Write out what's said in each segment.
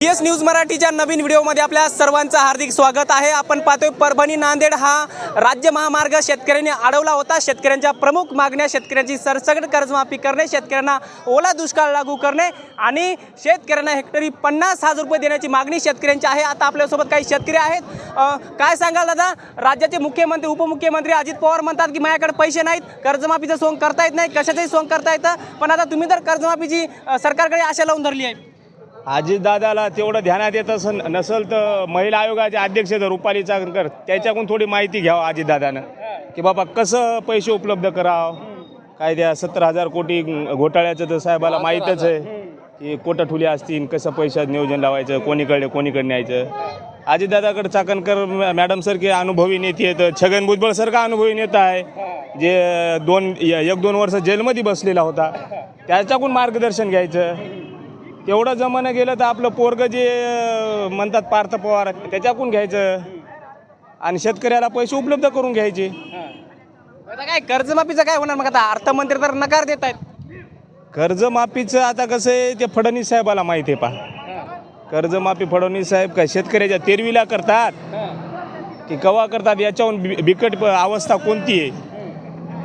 S news मराठीच्या नवीन व्हिडिओमध्ये आपल्या सर्वांचं हार्दिक स्वागत आहे. आपण पाहतोय परभणी नांदेड हा राज्य महामार्ग शेतकऱ्यांनी अडवला होता. शेतकऱ्यांच्या प्रमुख मागण्या शेतकऱ्यांची सरसकट कर्जमाफी करणे शेतकऱ्यांना ओला दुष्काळ लागू करणे आणि शेतकऱ्यांना हेक्टरी पन्नास हजार रुपये देण्याची मागणी शेतकऱ्यांची आहे. आता आपल्यासोबत काही शेतकरी आहेत. काय सांगाल दादा? राज्याचे मुख्यमंत्री उपमुख्यमंत्री अजित पवार म्हणतात की माझ्याकडे पैसे नाहीत. कर्जमाफीचं सोंग करता येत नाही. कशाचंही सोंग करता येतं. पण आता तुम्ही तर कर्जमाफीची सरकारकडे आशा लावून धरली आहे. अजितदादाला तेवढं ध्यानात येत असं नसल तर महिला आयोगाचे अध्यक्ष जर रुपाली चाकणकर त्याच्याकडून थोडी माहिती घ्यावं अजितदादानं की बाबा कसं पैसे उपलब्ध करावं? काय द्या सत्तर हजार कोटी घोटाळ्याचं तर साहेबाला माहीतच आहे. की कोटं ठुली असतील कसं पैशात नियोजन लावायचं कोणीकडे कोणीकडे न्यायचं? अजितदादाकडे चाकणकर मॅडम सारखे अनुभवी नेते आहेत. छगन भुजबळ सारखा अनुभवी नेता आहे. जे दोन एक दोन वर्ष जेलमध्ये बसलेला होता. त्याच्याकडून मार्गदर्शन घ्यायचं. तेवढं जमानं गेलं तर आपलं पोरग जे म्हणतात पार्थ पवार त्याच्याकडून घ्यायचं. आणि शेतकऱ्याला पैसे उपलब्ध करून घ्यायचे. आता काय कर्जमाफीचं काय होणार? मग आता अर्थमंत्री तर नकार देत आहेत. कर्जमाफीचं आता कसं आहे ते फडणवीस साहेबाला माहिती आहे पहा. कर्जमाफी फडणवीस साहेब काय शेतकऱ्याच्या तेरवीला करतात. की कवा करतात याच्याहून बि- बिकट प- अवस्था कोणती आहे?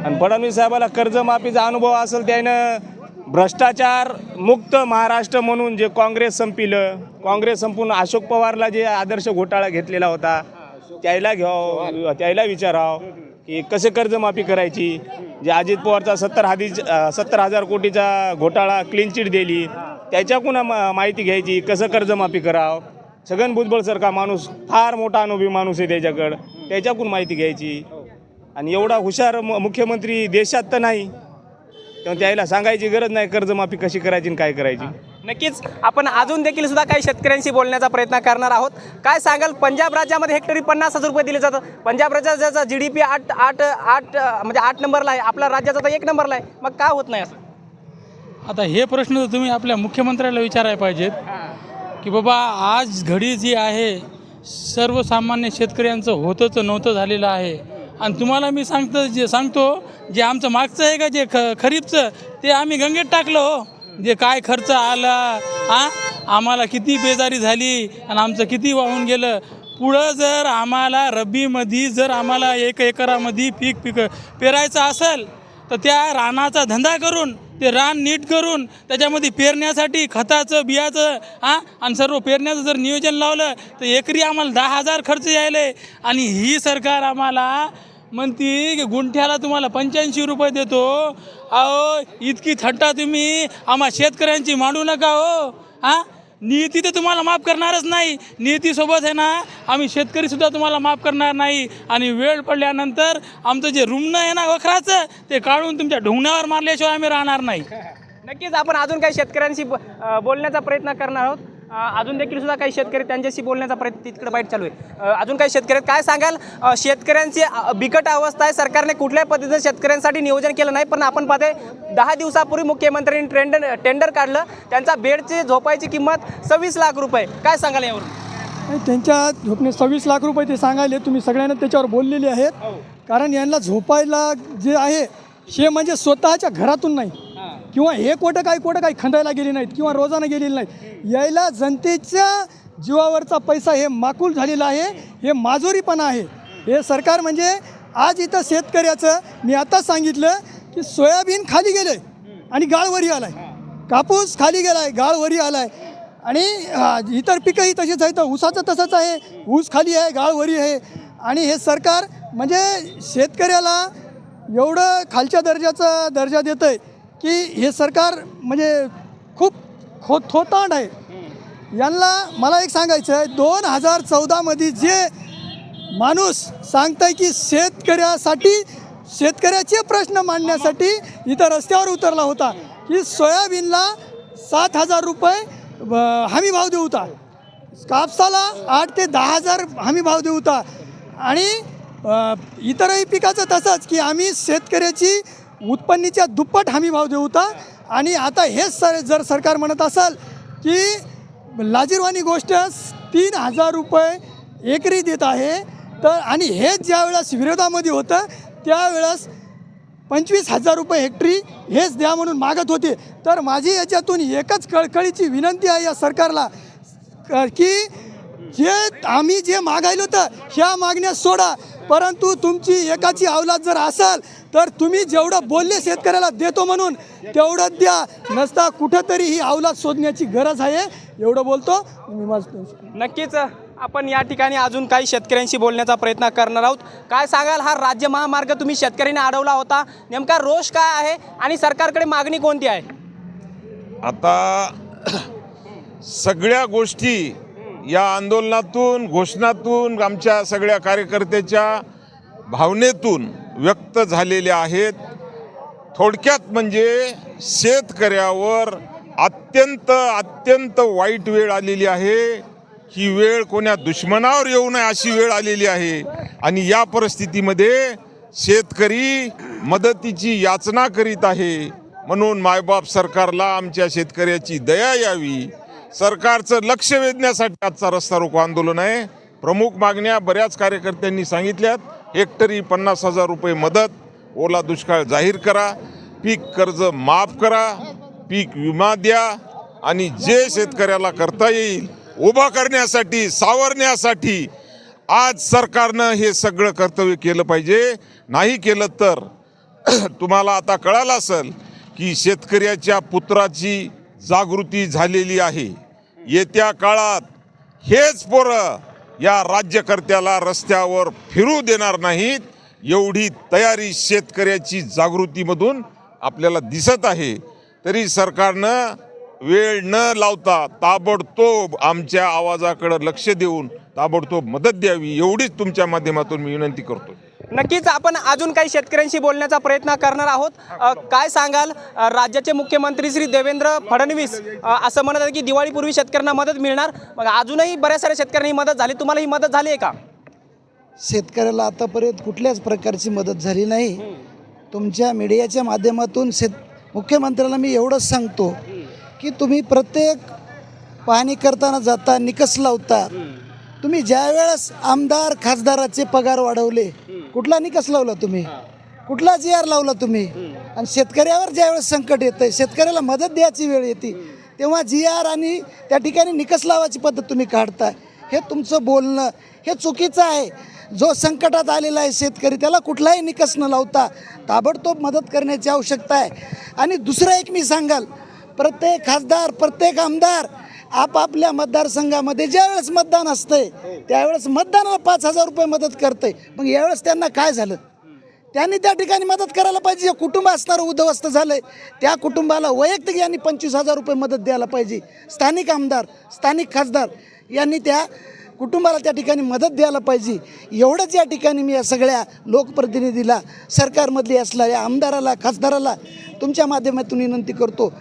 आणि फडणवीस साहेबाला कर्जमाफीचा अनुभव असेल त्यानं भ्रष्टाचार मुक्त महाराष्ट्र म्हणून जे काँग्रेस संपिलं काँग्रेस संपून अशोक पवारला जे आदर्श घोटाळा घेतलेला होता त्याला घ्यावं त्याला विचारावं की कसे कर्जमाफी करायची? जे अजित पवारचा सत्तर हादी सत्तर हजार कोटीचा घोटाळा क्लीन चिट दिली त्याच्याकून माहिती घ्यायची? कसं कर्जमाफी करावं? छगन भुजबळ सारखा माणूस फार मोठा अनुभवी माणूस आहे त्याच्याकडं. त्याच्याकून माहिती घ्यायची. आणि एवढा हुशार म- मुख्यमंत्री देशात तर नाही. तेव्हा त्याला सांगायची गरज नाही कर्जमाफी कशी करायची आणि काय करायची? नक्कीच. आपण अजून देखील सुद्धा काही शेतकऱ्यांशी बोलण्याचा प्रयत्न करणार आहोत. काय सांगाल पंजाब राज्यामध्ये हेक्टरी पन्नास हजार रुपये दिले जातं पंजाब राज्याचा जी डी पी आठ आठ आठ म्हणजे आठ नंबरला आहे. आपला राज्याचा तर एक नंबरला आहे. मग का होत नाही असं? आता हे प्रश्न तर तुम्ही आपल्या मुख्यमंत्र्याला विचारायला पाहिजेत की बाबा आज घडी जी आहे सर्वसामान्य शेतकऱ्यांचं होतंच नव्हतं झालेलं आहे. आणि तुम्हाला मी सांगतो जे सांगतो जे आमचं मागचं आहे का जे ख खरीपचं ते आम्ही गंगेत टाकलं हो. जे काय खर्च आला आ आम्हाला किती बेजारी झाली आणि आमचं किती वाहून गेलं. पुढं जर आम्हाला रब्बीमध्ये जर आम्हाला एक एकरामध्ये पीक पिक पेरायचं असेल तर त्या रानाचा धंदा करून ते रान नीट करून त्याच्यामध्ये पेरण्यासाठी खताचं बियाचं हां? आणि सर्व पेरण्याचं जर नियोजन लावलं तर एकरी आम्हाला दहा हजार खर्च यायले. आणि ही सरकार आम्हाला म्हणती की गुंठ्याला तुम्हाला पंच्याऐंशी रुपये देतो. अहो इतकी थट्टा तुम्ही आम्हा शेतकऱ्यांची मांडू नका हो. हां? नियती तर तुम्हाला माफ करणारच नाही. नियतीसोबत आहे ना आम्ही शेतकरीसुद्धा तुम्हाला माफ करणार नाही. आणि वेळ पडल्यानंतर आमचं जे रुग्ण आहे ना वखराचं ते काढून तुमच्या ढुंगणावर मारल्याशिवाय आम्ही राहणार नाही. नक्कीच आपण अजून काही शेतकऱ्यांशी ब- बोलण्याचा प्रयत्न करणार आहोत. अजून देखील सुद्धा काही शेतकरी त्यांच्याशी बोलण्याचा प्रयत्न तिकडे बाईट चालू आहे. अजून काही शेतकरी. काय सांगाल? शेतकऱ्यांची बिकट अवस्था आहे. सरकारने कुठल्याही पद्धतीने शेतकऱ्यांसाठी नियोजन केलं नाही पण आपण पाहतोय दहा दिवसापूर्वी मुख्यमंत्र्यांनी टेंडर टेंडर काढलं. त्यांचा बेडची झोपायची किंमत सव्वीस लाख रुपये. काय सांगाल यावर आणि त्यांच्या झोपणे सव्वीस लाख रुपये ते सांगायले. तुम्ही सगळ्यांना त्याच्यावर बोललेले आहेत. कारण यांना झोपायला जे आहे हे म्हणजे स्वतःच्या घरातून नाही. किंवा हे कोटं काही कोटं काही खंडायला गेली नाहीत किंवा रोजानं गेलेली नाहीत. यायला जनतेच्या जीवावरचा पैसा हे माकूल झालेला आहे हे माजोरीपणा आहे. हे सरकार म्हणजे आज इथं शेतकऱ्याचं मी आताच सांगितलं की सोयाबीन खाली गेले आणि गाळवरी आलाय. कापूस खाली गेला आहे गाळवरी आलाय. आणि इतर पिकंही तशीच आहेत ऊसाचं तसंच आहे. ऊस खाली आहे गाळवरी आहे. आणि हे सरकार म्हणजे शेतकऱ्याला एवढं खालच्या दर्जाचा दर्जा देतं आहे की हे सरकार म्हणजे खूप खो थोतांड आहे. यांना मला एक सांगायचं आहे दोन हजार चौदामध्ये जे माणूस सांगताय की शेतकऱ्यासाठी शेतकऱ्याचे प्रश्न मांडण्यासाठी इथं रस्त्यावर उतरला होता की सोयाबीनला सात हजार रुपये हमी भाव देऊ होता. कापसाला आठ ते दहा हजार हमी भाव देऊ होता. आणि इतरही पिकाचं तसंच की आम्ही शेतकऱ्याची उत्पन्नीच्या दुप्पट हमी भाव देऊ होता आणि आता हेच सर जर सरकार म्हणत असेल की लाजीरवाणी गोष्ट तीन हजार रुपये एकरी देत आहे तर आणि हेच ज्या वेळेस विरोधामध्ये होतं त्यावेळेस पंचवीस हजार रुपये हेक्टरी हेच द्या म्हणून मागत होते. तर माझी याच्यातून एकच कळकळीची विनंती आहे या सरकारला क- की जे आम्ही जे मागायलो होतं ह्या मागण्या सोडा. परंतु तुमची एकाची अवलाद जर असाल तर तुम्ही जेवढं बोलले शेतकऱ्याला देतो म्हणून तेवढंच द्या. नसता कुठंतरी ही अवलाद शोधण्याची गरज आहे. एवढं बोलतो मी माझं नक्कीच आपण या ठिकाणी अजून काही शेतकऱ्यांशी बोलण्याचा प्रयत्न करणार आहोत. काय सांगाल हा राज्य महामार्ग तुम्ही शेतकऱ्यांनी अडवला होता. नेमका रोष काय आहे आणि सरकारकडे मागणी कोणती आहे? आता सगळ्या गोष्टी या आंदोलनातून घोषणातून आमच्या सगळ्या कार्यकर्त्याच्या भावनेतून व्यक्त झालेल्या आहेत. थोडक्यात म्हणजे शेतकऱ्यावर अत्यंत अत्यंत वाईट वेळ आलेली आहे. ही वेळ कोण्या दुश्मनावर येऊ नये अशी वेळ आलेली आहे. आणि या परिस्थितीमध्ये शेतकरी मदतीची याचना करीत आहे. म्हणून मायबाप सरकारला आमच्या शेतकऱ्याची दया यावी. सरकारचं लक्ष वेधण्यासाठी आजचा रस्ता रोको आंदोलन आहे. प्रमुख मागण्या बऱ्याच कार्यकर्त्यांनी सांगितल्यात. हेक्टरी पन्नास हजार रुपये मदत ओला दुष्काळ जाहीर करा पीक कर्ज माफ करा पीक विमा द्या आणि जे शेतकऱ्याला करता येईल उभा करण्यासाठी सावरण्यासाठी आज सरकारनं हे सगळं कर्तव्य केलं पाहिजे. नाही केलं तर तुम्हाला आता कळालं असेल की शेतकऱ्याच्या पुत्राची जागृती झालेली आहे. येत्या काळात हेच पोरं या राज्यकर्त्याला रस्त्यावर फिरू देणार नाहीत एवढी तयारी शेतकऱ्याची जागृतीमधून आपल्याला दिसत आहे. तरी सरकारनं वेळ न लावता ताबडतोब आमच्या आवाजाकडं लक्ष देऊन ताबडतोब मदत द्यावी एवढीच तुमच्या माध्यमातून मी विनंती करतो. नक्कीच आपण अजून काही शेतकऱ्यांशी बोलण्याचा प्रयत्न करणार आहोत. काय सांगाल? राज्याचे मुख्यमंत्री श्री देवेंद्र फडणवीस असं म्हणत आहेत की दिवाळीपूर्वी शेतकऱ्यांना मदत मिळणार मग अजूनही बऱ्याच साऱ्या शेतकऱ्यांनी मदत झाली. तुम्हाला ही मदत झाली आहे का? शेतकऱ्याला आतापर्यंत कुठल्याच प्रकारची मदत झाली नाही. तुमच्या मीडियाच्या माध्यमातून शेत मुख्यमंत्र्याला मी एवढंच सांगतो की तुम्ही प्रत्येक पाहणी करताना जाता निकस लावता तुम्ही ज्या वेळेस आमदार खासदाराचे पगार वाढवले कुठला निकस लावला तुम्ही? कुठला जी आर लावला तुम्ही? आणि शेतकऱ्यावर ज्यावेळेस संकट येतं शेतकऱ्याला मदत द्यायची वेळ येते तेव्हा जी आर आणि त्या ठिकाणी निकस लावायची पद्धत तुम्ही काढताय. हे तुमचं बोलणं हे चुकीचं आहे. जो संकटात आलेला आहे शेतकरी त्याला कुठलाही निकस न लावता ताबडतोब मदत करण्याची आवश्यकता आहे. आणि दुसरं एक मी सांगाल प्रत्येक खासदार प्रत्येक आमदार आपापल्या मतदारसंघामध्ये ज्यावेळेस मतदान असतंय त्यावेळेस मतदानाला पाच हजार रुपये मदत करतंय. मग यावेळेस त्यांना काय झालं? त्यांनी त्या ठिकाणी मदत करायला पाहिजे. जे कुटुंब असणारं उद्ध्वस्त झालंय त्या कुटुंबाला वैयक्तिक यांनी पंचवीस हजार रुपये मदत द्यायला पाहिजे. स्थानिक आमदार स्थानिक खासदार यांनी त्या कुटुंबाला त्या ठिकाणी मदत द्यायला पाहिजे. एवढंच या ठिकाणी मी या सगळ्या लोकप्रतिनिधीला सरकारमधली असणाऱ्या आमदाराला खासदाराला तुमच्या माध्यमातून विनंती करतो.